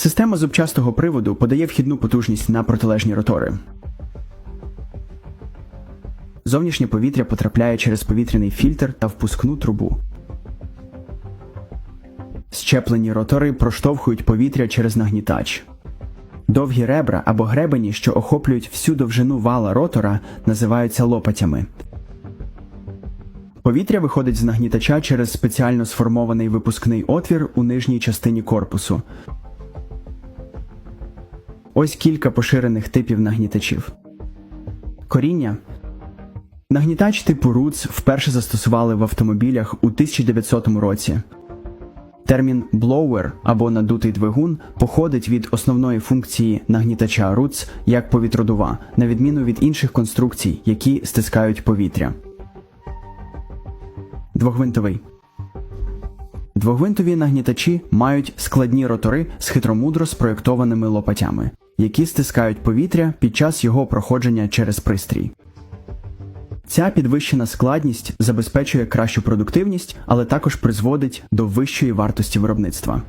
Система зубчастого приводу подає вхідну потужність на протилежні ротори. Зовнішнє повітря потрапляє через повітряний фільтр та впускну трубу. Щеплені ротори проштовхують повітря через нагнітач. Довгі ребра або гребені, що охоплюють всю довжину вала ротора, називаються лопатями. Повітря виходить з нагнітача через спеціально сформований випускний отвір у нижній частині корпусу. Ось кілька поширених типів нагнітачів. Коріння. Нагнітач типу RUTS вперше застосували в автомобілях у 1900 році. Термін blower або надутий двигун походить від основної функції нагнітача RUTS як повітродува, на відміну від інших конструкцій, які стискають повітря. Двогвинтовий. Двогвинтові нагнітачі мають складні ротори з хитромудро спроєктованими лопатями, які стискають повітря під час його проходження через пристрій. Ця підвищена складність забезпечує кращу продуктивність, але також призводить до вищої вартості виробництва.